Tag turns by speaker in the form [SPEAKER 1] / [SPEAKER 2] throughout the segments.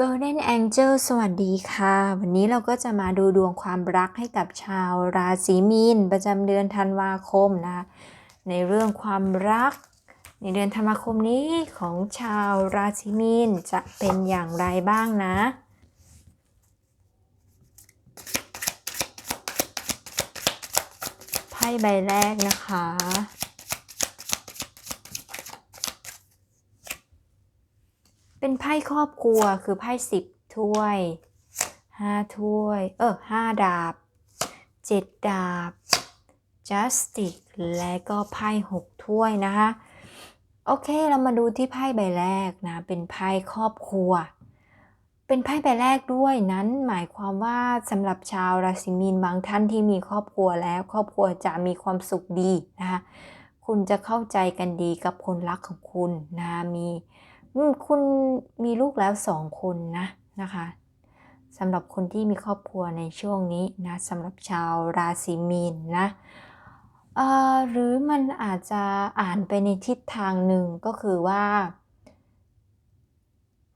[SPEAKER 1] Golden Angel สวัสดีค่ะ วันนี้เราก็จะมาดูดวงความรักให้กับชาวราศีมีน ประจำเดือนธันวาคมนะ ในเรื่องความรัก ในเดือนธันวาคมนี้ของชาวราศีมีนจะเป็นอย่างไรบ้างนะ ไพ่ใบแรกนะคะ เป็นไพ่ครอบครัวคือไพ่สิบถ้วยห้าถ้วย เออห้าดาบเจ็ดดาบ justice และก็ไพ่หกถ้วยนะคะโอเค เรามาดูที่ไพ่ใบแรกนะ เป็นไพ่ครอบครัว เป็นไพ่ใบแรกด้วยนั้นหมายความว่าสำหรับชาวราศีมีนบางท่านที่มีครอบครัวแล้ว ครอบครัวจะมีความสุขดีนะคะคุณจะเข้าใจกันดีกับคนรักของคุณนะมี คุณมีลูกแล้วสองคนนะนะคะสำหรับคนที่มีครอบครัวในช่วงนี้นะสำหรับชาวราศีมีนนะหรือมันอาจจะอ่านไปในทิศทางหนึ่งก็คือว่า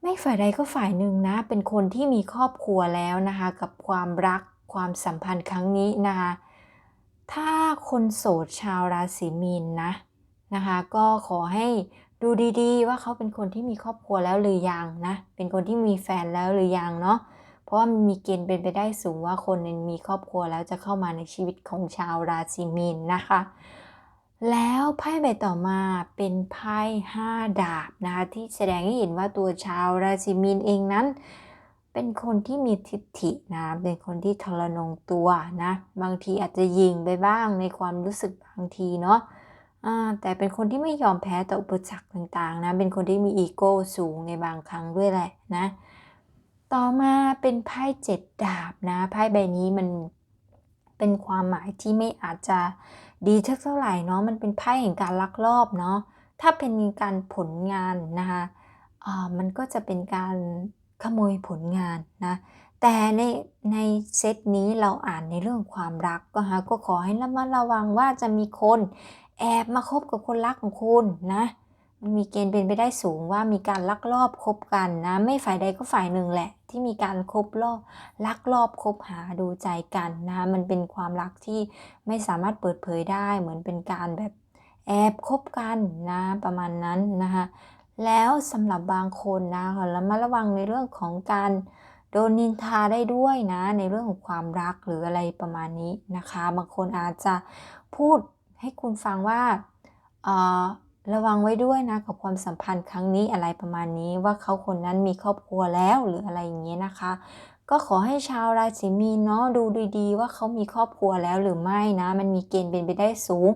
[SPEAKER 1] ไม่ฝ่ายใดก็ฝ่ายหนึ่งนะ เป็นคนที่มีครอบครัวแล้วนะคะ กับความรักความสัมพันธ์ครั้งนี้นะคะถ้าคนโสดชาวราศีมีนนะนะคะ ก็ขอให้ ดูดีๆ ว่าเขาเป็นคนที่มีครอบครัวแล้วหรือยังนะ เป็นคนที่มีแฟนแล้วหรือยังเนาะ เพราะว่ามีเกณฑ์เป็นไปได้สูงว่าคนนมีครอบครัวแล้วจะเข้ามาในชีวิตของชาวราศีมีนนะคะ แล้วไพ่ใบต่อมาเป็นไพ่ห้าดาบนะคะที่แสดงให้เห็นว่าตัวชาวราศีมีนเองนั้นเป็นคนที่มีทิฏฐินะ เป็นคนที่ทรนงตัวนะ บางทีอาจจะยิงไปบ้างในความรู้สึกบางทีเนาะ แต่เป็นคนที่ไม่ยอมแพ้ต่ออุปสรรคต่างๆ นะ เป็นคนที่มีอีโก้สูงในบางครั้งด้วยแหละนะ ต่อมาเป็นไพ่เจ็ดดาบนะ ไพ่ใบนี้มันเป็นความหมายที่ไม่อาจจะดีเท่าไหร่เนาะ มันเป็นไพ่แห่งการลักลอบเนาะ ถ้าเป็นการผลงานนะคะอ่ามันก็จะเป็นการขโมยผลงานนะ แต่ในในเซตนี้เราอ่านในเรื่องความรักก็ฮะก็ขอให้ระมัดระวังว่าจะมีคน แอบมาคบกับคนรักของคุณนะมันมีเกณฑ์เป็นไปได้สูงว่ามีการลักลอบคบกันนะ ไม่ฝ่ายใดก็ฝ่ายหนึ่งแหละ ที่มีการคบลอบลักลอบคบหาดูใจกันนะ มันเป็นความรักที่ไม่สามารถเปิดเผยได้ เหมือนเป็นการแบบแอบคบกันนะประมาณนั้นนะคะแล้วสำหรับบางคนนะขอระมัดระวังในเรื่องของการโดนนินทาได้ด้วยนะ ในเรื่องของความรักหรืออะไรประมาณนี้นะคะ บางคนอาจจะพูด ให้คุณฟังว่าเอ่อระวังไว้ด้วยนะกับความสัมพันธ์ครั้งนี้อะไรประมาณนี้ว่าเขาคนนั้นมีครอบครัวแล้วหรืออะไรอย่างเงี้ยนะคะ ก็ขอให้ชาวราศีมีนเนาะดูดีๆ ว่าเขามีครอบครัวแล้วหรือไม่นะ มันมีเกณฑ์เป็นไปได้สูง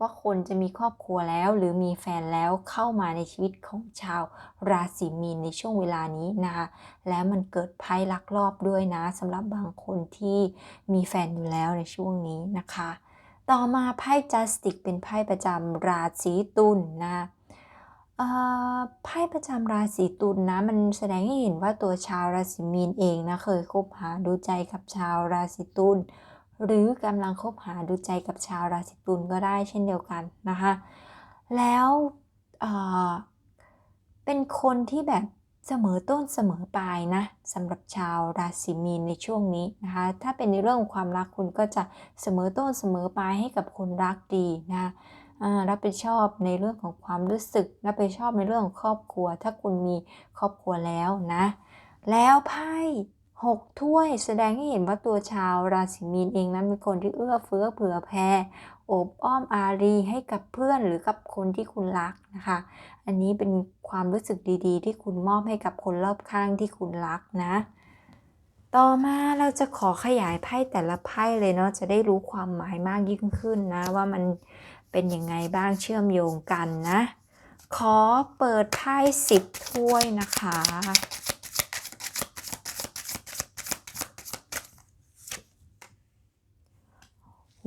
[SPEAKER 1] ว่าคนจะมีครอบครัวแล้วหรือมีแฟนแล้วเข้ามาในชีวิตของชาวราศีมีนในช่วงเวลานี้นะคะและมันเกิดภัยลักลอบด้วยนะสำหรับบางคนที่มีแฟนอยู่แล้วในช่วงนี้นะคะ ต่อมาไพ่จัสติกเป็นไพ่ประจำราศีตุลนะไพ่ประจำราศีตุลนะมันแสดงให้เห็นว่าตัวชาวราศีมีนเองนะเคยคบหาดูใจกับชาวราศีตุลหรือกำลังคบหาดูใจกับชาวราศีตุลก็ได้เช่นเดียวกันนะคะ แล้วเเป็นคนที่แบบ เสมอต้นเสมอปลายนะสำหรับชาวราศีมีนในช่วงนี้นะคะ ถ้าเป็นในเรื่องของความรักคุณก็จะเสมอต้นเสมอปลายให้กับคนรักดีนะรับผิดชอบในเรื่องของความรู้สึกรับผิดชอบในเรื่องของครอบครัว ถ้าคุณมีครอบครัวแล้วนะ แล้วไพ่หกถ้วยแสดงให้เห็นว่าตัวชาวราศีมีนเองนั้นเป็นคนที่เอื้อเฟื้อเผื่อแผ่อบอ้อมอารีให้กับเพื่อนหรือกับคนที่คุณรักนะคะ อันนี้เป็นความรู้สึกดีๆ ที่คุณมอบให้กับคนรอบข้างที่คุณรักนะ ต่อมาเราจะขอขยายไพ่แต่ละไพ่เลยเนาะจะได้รู้ความหมายมากยิ่งขึ้นนะ ว่ามันเป็นยังไงบ้างเชื่อมโยงกันนะ ขอเปิดไพ่สิบถ้วยนะคะ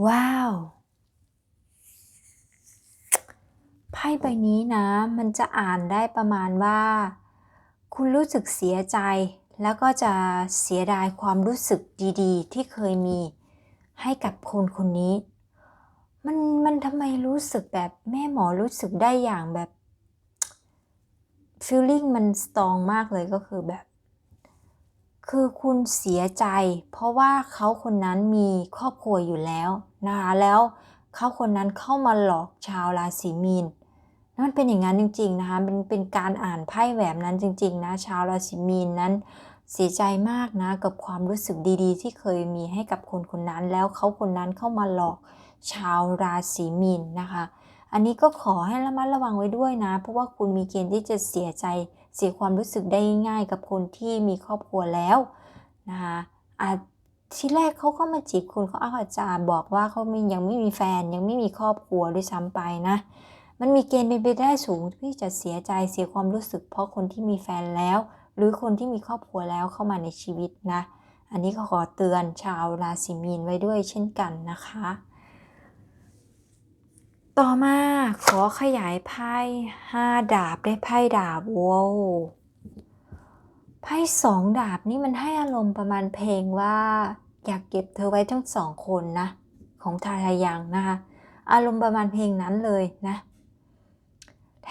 [SPEAKER 1] ว้าว ไพ่ใบนี้นะ มันจะอ่านได้ประมาณว่า คุณรู้สึกเสียใจ แล้วก็จะเสียดายความรู้สึกดีๆ ที่เคยมีให้กับคนคนนี้ มันมันทำไมรู้สึกแบบแม่หมอรู้สึกได้อย่างแบบ feeling มัน strong มากเลยก็คือแบบ คือคุณเสียใจ เพราะว่าเขาคนนั้นมีครอบครัวอยู่แล้วนะคะแล้วเขาคนนั้นเข้ามาหลอกชาวราศีมีน นั่นเป็นอย่างนั้นจริง ๆ นะคะมันเป็นการอ่านไพ่แบบนั้นจริง ๆ นะ ชาวราศีมีนนั้นเสียใจมากนะกับความรู้สึกดีๆ ที่เคยมีให้กับคนคนนั้น แล้วเขาคนนั้นเข้ามาหลอกชาวราศีมีนนะคะ อันนี้ก็ขอให้ระมัดระวังไว้ด้วยนะ เพราะว่าคุณมีเกณฑ์ที่จะเสียใจเสียความรู้สึกได้ง่ายกับคนที่มีครอบครัวแล้วนะคะอาจที่แรกเขาก็มาจีบคุณเขาอาจจะบอกว่าเขาไม่ยังไม่มีแฟนยังไม่มีครอบครัวด้วยซ้ำไปนะ มันมีเกณฑ์เป็นไปได้สูงที่จะเสียใจเสียความรู้สึก เพราะคนที่มีแฟนแล้ว หรือคนที่มีครอบครัวแล้วเข้ามาในชีวิตนะ อันนี้ก็ขอเตือนชาวราศีมีนไว้ด้วยเช่นกันนะคะ ต่อมาขอขยายไพ่ห้าดาบได้ไพ่ดาบว้าวไพ่สองดาบนี่มันให้อารมณ์ประมาณเพลงว่า อยากเก็บเธอไว้ทั้งสองคนนะ ของทาทายังนะคะ อารมณ์ประมาณเพลงนั้นเลยนะ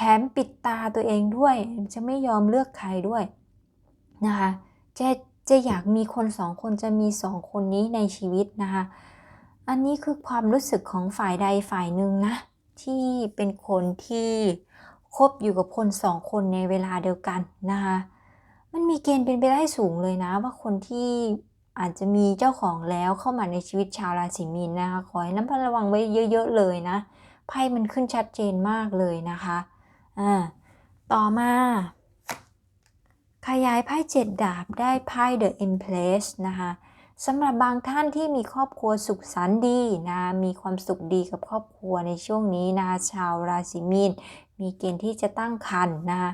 [SPEAKER 1] แถมปิดตาตัวเองด้วย จะไม่ยอมเลือกใครด้วยนะคะจะจะอยากมีคนสองคนจะมีสองคนนี้ในชีวิตนะคะอันนี้คือความรู้สึกของฝ่ายใดฝ่ายหนึ่งนะ ที่เป็นคนที่คบอยู่กับคนสองคนในเวลาเดียวกันนะคะมันมีเกณฑ์เป็นไปได้สูงเลยนะ ว่าคนที่อาจจะมีเจ้าของแล้วเข้ามาในชีวิตชาวราศีมีนนะคะขอให้น้ำระวังไว้เยอะ ๆ เลยนะไพ่มันขึ้นชัดเจนมากเลยนะคะ อ่าต่อมา ขยายไพ่เจ็ดดาบได้ไพ่ The Empress นะคะสำหรับบางท่านที่มีครอบครัวสุขสันต์ดีนะมีความสุขดีกับครอบครัวในช่วงนี้นะชาวราศีมีนมีเกณฑ์ที่จะตั้งครรภ์นะคะ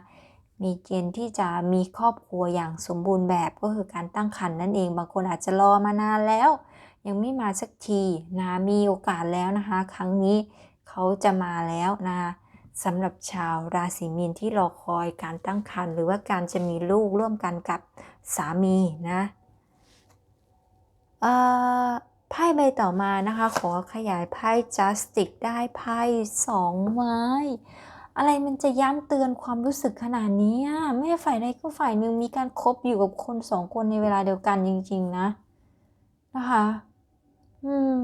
[SPEAKER 1] มีเกณฑ์ที่จะมีครอบครัวอย่างสมบูรณ์แบบก็คือการตั้งครรภ์นั่นเอง บางคนอาจจะรอมานานแล้ว ยังไม่มาสักทีนะมีโอกาสแล้วนะคะ ครั้งนี้เขาจะมาแล้วนะคะ สำหรับชาวราศีมีนที่รอคอยการตั้งครรภ์หรือว่าการจะมีลูกร่วมกันกับสามีนะไพ่ใบต่อมานะคะ ขอขยายไพ่ Justice ได้ไพ่สองไม้ อะไรมันจะย้ำเตือนความรู้สึกขนาดนี้ไม่ฝ่ายใดก็ฝ่ายหนึ่งมีการคบอยู่กับคนสองคนในเวลาเดียวกันจริง ๆ นะ นะคะ อืม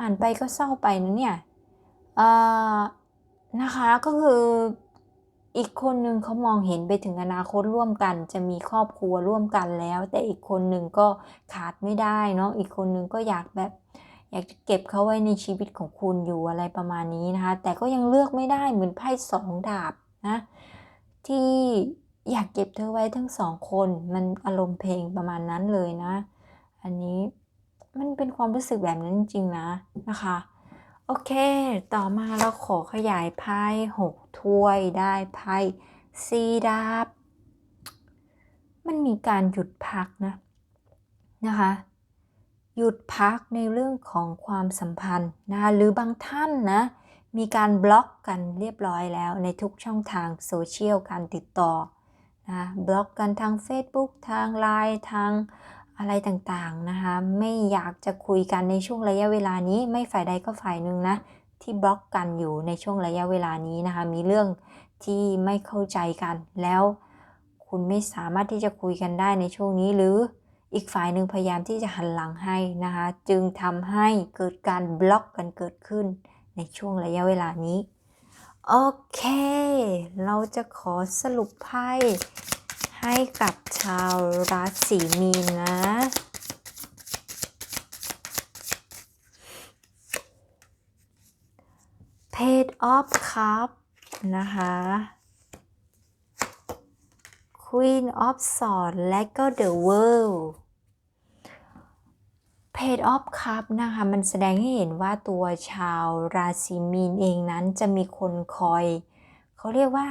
[SPEAKER 1] อ่านไปก็เศร้าไปนะเนี่ย เอ่อ นะคะก็คืออีกคนหนึ่งเขามองเห็นไปถึงอนาคตร่วมกัน จะมีครอบครัวร่วมกันแล้ว แต่อีกคนหนึ่งก็ขาดไม่ได้เนาะอีกคนหนึ่งก็อยากแบบ อยากจะเก็บเขาไว้ในชีวิตของคุณอยู่อะไรประมาณนี้นะคะ แต่ก็ยังเลือกไม่ได้เหมือนไพ่สองดาบนะที่อยากเก็บเธอไว้ทั้งสองคนมันอารมณ์เพลงประมาณนั้นเลยนะ อันนี้มันเป็นความรู้สึกแบบนั้นจริงๆนะนะคะ โอเค ต่อมาเราขอขยายไพ่หกถ้วยได้ไพ่ซีดาบ มันมีการหยุดพักนะนะคะ หยุดพักในเรื่องของความสัมพันธ์นะคะหรือบางท่านนะ มีการบล็อกกันเรียบร้อยแล้วในทุกช่องทางโซเชียลการติดต่อนะบล็อกกันทาง Facebook ทาง Line ทาง อะไรต่างๆนะคะ ไม่อยากจะคุยกันในช่วงระยะเวลานี้ ไม่ฝ่ายใดก็ฝ่ายหนึ่งนะ ที่บล็อกกันอยู่ในช่วงระยะเวลานี้นะคะ มีเรื่องที่ไม่เข้าใจกัน แล้วคุณไม่สามารถที่จะคุยกันได้ในช่วงนี้หรืออีกฝ่ายหนึ่งพยายามที่จะหันหลังให้นะคะ จึงทำให้เกิดการบล็อกกันเกิดขึ้นในช่วงระยะเวลานี้ โอเค เราจะขอสรุปไพ่ ให้กับชาวราศีมีนนะ Page of Cup นะคะ Queen of Swords และก็ The World Page of Cup นะคะ มันแสดงให้เห็นว่าตัวชาวราศีมีนเองนั้นจะมีคนคอย เขาเรียกว่า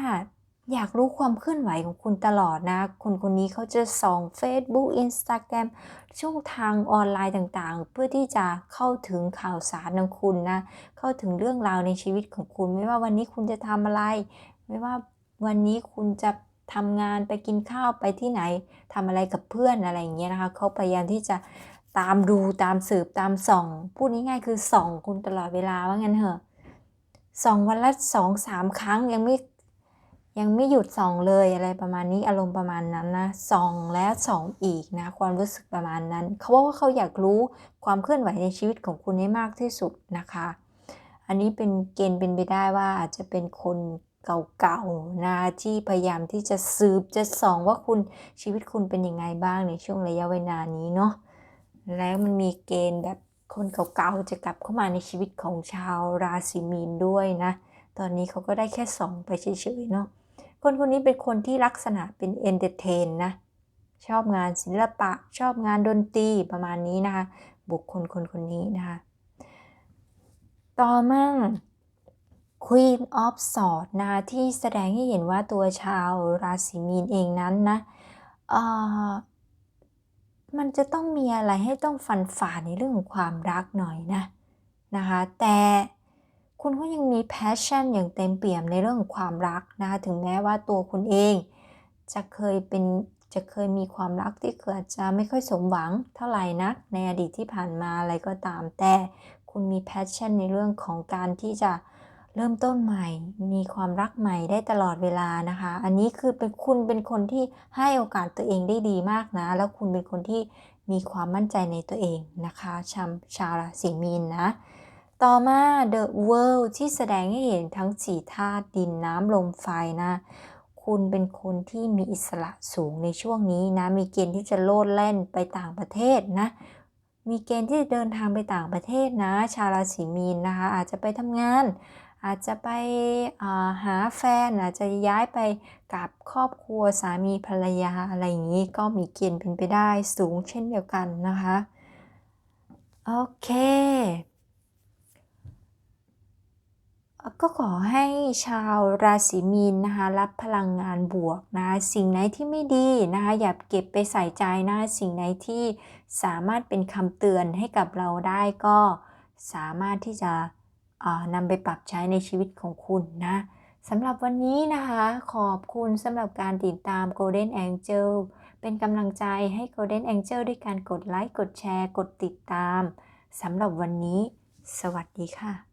[SPEAKER 1] อยากรู้ความเคลื่อนไหวของคุณตลอดนะ คนคนนี้เขาจะส่อง Facebook Instagram ช่องทางออนไลน์ต่างๆ เพื่อที่จะเข้าถึงข่าวสารของคุณนะ เข้าถึงเรื่องราวในชีวิตของคุณ ไม่ว่าวันนี้คุณจะทำอะไร ไม่ว่าวันนี้คุณจะทำงานไปกินข้าวไปที่ไหนทำอะไรกับเพื่อนอะไรอย่างเงี้ยนะคะเขาพยายามที่จะตามดูตามสืบตามส่อง พูดง่ายๆคือส่องคุณตลอดเวลาว่างั้นเถอะส่องวันละสองสามครั้งยังไม่ ยังไม่หยุดส่องเลยอะไรประมาณนี้อารมณ์ประมาณนั้นนะส่องแล้วส่องอีกนะความรู้สึกประมาณนั้น เขาบอกว่าเขาอยากรู้ความเคลื่อนไหวในชีวิตของคุณให้มากที่สุดนะคะ อันนี้เป็นเกณฑ์เป็นไปได้ว่าอาจจะเป็นคนเก่าๆนะที่พยายามที่จะสืบจะส่องว่าคุณชีวิตคุณเป็นยังไงบ้างในช่วงระยะเวลานี้เนาะแล้วมันมีเกณฑ์แบบคนเก่าๆจะกลับเข้ามาในชีวิตของชาวราศีมีนด้วยนะ ตอนนี้เขาก็ได้แค่ส่องไปเฉยๆเนาะ คนคนนี้เป็นคนที่ลักษณะเป็นเอนเตอร์เทนนะ ชอบงานศิลปะ ชอบงานดนตรีประมาณนี้นะคะ บุคคลคนคนนี้นะคะ ต่อมา Queen of Swords นะที่แสดงให้เห็นว่าตัวชาวราศีมีนเองนั้นนะเอ่อมันจะต้องมีอะไรให้ต้องฟันฝ่าในเรื่องของความรักหน่อยนะนะคะ แต่ คุณก็ยังมี passion อย่างเต็มเปี่ยมในเรื่องของความรักนะคะถึงแม้ว่าตัวคุณเอง จะเคยเป็นจะเคยมีความรักที่เกิดจะไม่ค่อยสมหวังเท่าไหร่นักในอดีตที่ผ่านมาอะไรก็ตาม แต่คุณมี passion ในเรื่องของการที่จะเริ่มต้นใหม่ มีความรักใหม่ได้ตลอดเวลานะคะ อันนี้คือเป็นคุณเป็นคนที่ให้โอกาสตัวเองได้ดีมากนะ แล้วคุณเป็นคนที่มีความมั่นใจในตัวเองนะคะชาวชาวราศีมีนนะ ต่อมา The World ที่แสดงให้เห็นทั้งสี่ธาตุดินน้ำลมไฟนะ คุณเป็นคนที่มีอิสระสูงในช่วงนี้นะ มีเกณฑ์ที่จะโลดแล่นไปต่างประเทศนะ มีเกณฑ์ที่จะเดินทางไปต่างประเทศนะ ชาวราศีมีนนะคะ อาจจะไปทำงาน อาจจะไปหาแฟน อาจจะย้ายไปกับครอบครัวสามีภรรยาอะไรอย่างนี้ ก็มีเกณฑ์เป็นไปได้สูงเช่นเดียวกันนะคะ โอเค ก็ขอให้ชาวราศีมีนนะคะรับพลังงานบวกนะสิ่งไหนที่ไม่ดีนะคะอย่าเก็บไปใส่ใจนะสิ่งไหนที่สามารถเป็นคำเตือนให้กับเราได้ก็สามารถที่จะนำไปปรับใช้ในชีวิตของคุณนะสำหรับวันนี้นะคะ ขอบคุณสำหรับการติดตาม Golden Angel เป็นกำลังใจให้ Golden Angel ด้วยการกดไลค์ กดแชร์ กดติดตามสำหรับวันนี้ สวัสดีค่ะ